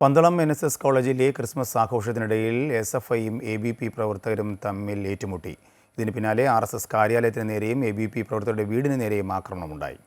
Pandalam N S S കോളേജിലെ Christmas ആഘോഷത്തിനിടയിൽ S F ഐയും എ ബി പി പ്രവർത്തകരും തമ്മിൽ ഏറ്റുമുട്ടി. ഇതിന് പിന്നാലെ ആർ എസ് എസ് കാര്യാലയത്തിന് നേരെയും എ ബി പി പ്രവർത്തകരുടെ വീടിന് നേരെയും ആക്രമണമുണ്ടായി.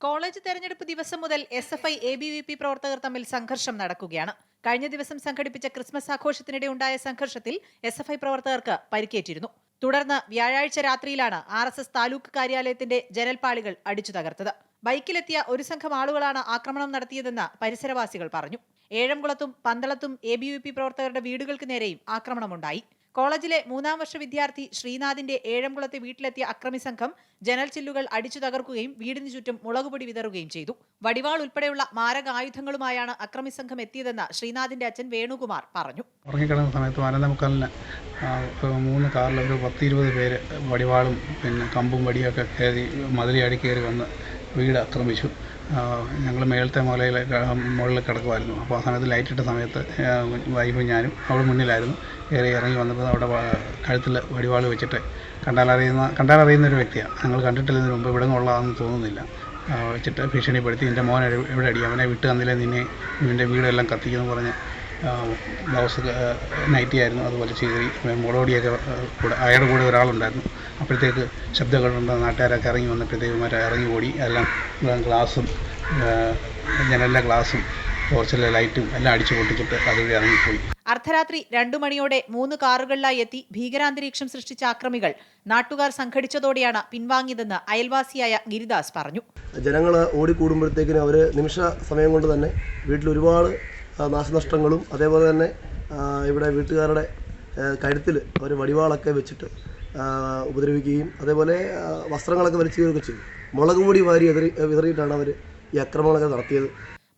കോളേജ് തെരഞ്ഞെടുപ്പ് ദിവസം മുതൽ S F I A B V P പ്രവർത്തകർ തമ്മിൽ സംഘർഷം നടക്കുകയാണ്. കഴിഞ്ഞ ദിവസം സംഘടിപ്പിച്ച ക്രിസ്മസ് ആഘോഷത്തിനിടെ ഉണ്ടായ സംഘർഷത്തിൽ എസ് എഫ് ഐ പ്രവർത്തകർക്ക് പരിക്കേറ്റിരുന്നു. തുടർന്ന് വ്യാഴാഴ്ച രാത്രിയിലാണ് ആർ എസ് എസ് താലൂക്ക് കാര്യാലയത്തിന്റെ ജനൽപാളികൾ അടിച്ചു തകർത്തത്. ബൈക്കിലെത്തിയ ഒരു സംഘം ആളുകളാണ് ആക്രമണം നടത്തിയതെന്ന് പരിസരവാസികൾ പറഞ്ഞു. ഏഴംകുളത്തും പന്തളത്തും എ ബി യു പി പ്രവർത്തകരുടെ വീടുകൾക്ക് നേരെയും ആക്രമണമുണ്ടായി. കോളേജിലെ മൂന്നാം വർഷ വിദ്യാർത്ഥി ശ്രീനാഥിന്റെ ഏഴംകുളത്തെ വീട്ടിലെത്തിയ അക്രമി സംഘം ജനൽ ചില്ലുകൾ അടിച്ചു തകർക്കുകയും വീടിന് ചുറ്റും മുളകുപൊടി വിതറുകയും ചെയ്തു. വടിവാൾ ഉൾപ്പെടെയുള്ള മാരകായുധങ്ങളുമായാണ് അക്രമി സംഘം എത്തിയതെന്ന് ശ്രീനാഥിന്റെ അച്ഛൻ വേണുകുമാർ പറഞ്ഞു. ഉറങ്ങിക്കിടന്ന സമയത്ത് പതിനൊന്നേ മുക്കാലിന് മൂന്ന് കാറിൽ ഒരു പത്ത് ഇരുപത് പേര് വടിവാളും പിന്നെ കമ്പും വടിയൊക്കെ കയറി മതിലടി കയറി വന്ന് വീട് ആക്രമിച്ചു ഞങ്ങൾ മേളത്തെ മുലയിൽ മുകളിൽ കിടക്കുമായിരുന്നു അപ്പോൾ ആ സമയത്ത് ലൈറ്റ് ഇട്ട സമയത്ത് വൈഫും ഞാനും അവിടെ മുന്നിലായിരുന്നു. കയറി ഇറങ്ങി വന്നപ്പോൾ അവിടെ കഴുത്തിൽ വടിവാൾ വെച്ചിട്ട് കണ്ടാലറിയുന്ന കണ്ടാലറിയുന്ന ഒരു വ്യക്തിയാണ് ഞങ്ങൾ കണ്ടിട്ടില്ലതിന് മുമ്പ് ഇവിടെ ഉള്ളതാണെന്ന് തോന്നുന്നില്ല. വെച്ചിട്ട് ഭീഷണിപ്പെടുത്തി എന്റെ എവിടെ- എവിടെ അടി? അവനെ വിട്ട് തന്നില്ലേ നിന്നെ? നിന്റെ വീടെല്ലാം കത്തിക്കുമെന്ന് പറഞ്ഞ് ബ്ലൗസ് നൈറ്റി ആയിരുന്നു അതുപോലെ ചീറി മുളകൊടിയൊക്കെ കൂടെ അയാളുടെ കൂടെ ഒരാളുണ്ടായിരുന്നു. അപ്പോഴത്തേക്ക് ശബ്ദങ്ങളുണ്ട് നാട്ടുകാരൊക്കെ ഇറങ്ങി വന്നപ്പോഴത്തേക്ക് മറ്റേ ഇറങ്ങി ഓടി. എല്ലാം ഗ്ലാസും ജനലിലെ ഗ്ലാസും ടോർച്ചിലെ ലൈറ്റും എല്ലാം അടിച്ചു പൊട്ടിച്ചിട്ട് അതുവഴി ഇറങ്ങിപ്പോയി. അർദ്ധരാത്രി രണ്ടു മണിയോടെ മൂന്ന് കാറുകളിലായി എത്തി ഭീകരാന്തരീക്ഷം സൃഷ്ടിച്ച അക്രമികൾ നാട്ടുകാർ സംഘടിച്ചതോടെയാണ് പിൻവാങ്ങിയതെന്ന് അയൽവാസിയായ ഗിരിദാസ് പറഞ്ഞു. ജനങ്ങൾ ഓടിക്കൂടുമ്പോഴത്തേക്കിനും അവർ നിമിഷ സമയം കൊണ്ട് തന്നെ വീട്ടിൽ ഒരുപാട് നാശനഷ്ടങ്ങളും അതേപോലെ തന്നെ ഇവിടെ വീട്ടുകാരുടെ കഴുത്തിൽ അവർ വടിവാളൊക്കെ വെച്ചിട്ട് ഉപദ്രവിക്കുകയും അതേപോലെ വസ്ത്രങ്ങളൊക്കെ വലിച്ചുകയൊക്കെ ചെയ്തു. മുളക് പൊടി വാരി വിതറിയിട്ടാണ് അവർ ഈ അക്രമങ്ങളൊക്കെ നടത്തിയത്.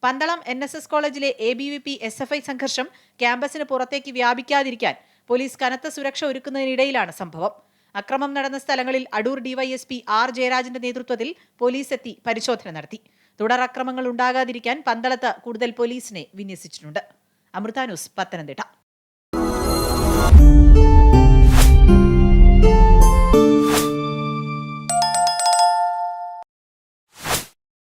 പന്തളം എൻ എസ് എസ് കോളേജിലെ A B V P S F I സംഘർഷം ക്യാമ്പസിന് പുറത്തേക്ക് വ്യാപിക്കാതിരിക്കാൻ പോലീസ് കനത്ത സുരക്ഷ ഒരുക്കുന്നതിനിടയിലാണ് സംഭവം. അക്രമം നടന്ന സ്ഥലങ്ങളിൽ അടൂർ ഡിവൈഎസ്പി ആർ ജയരാജന്റെ നേതൃത്വത്തിൽ പോലീസ് എത്തി പരിശോധന നടത്തി. തുടർ അക്രമങ്ങൾ ഉണ്ടാകാതിരിക്കാൻ പന്തളത്ത് കൂടുതൽ പോലീസിനെ വിന്യസിച്ചിട്ടുണ്ട്. അമൃത ന്യൂസ് പത്തനംതിട്ട.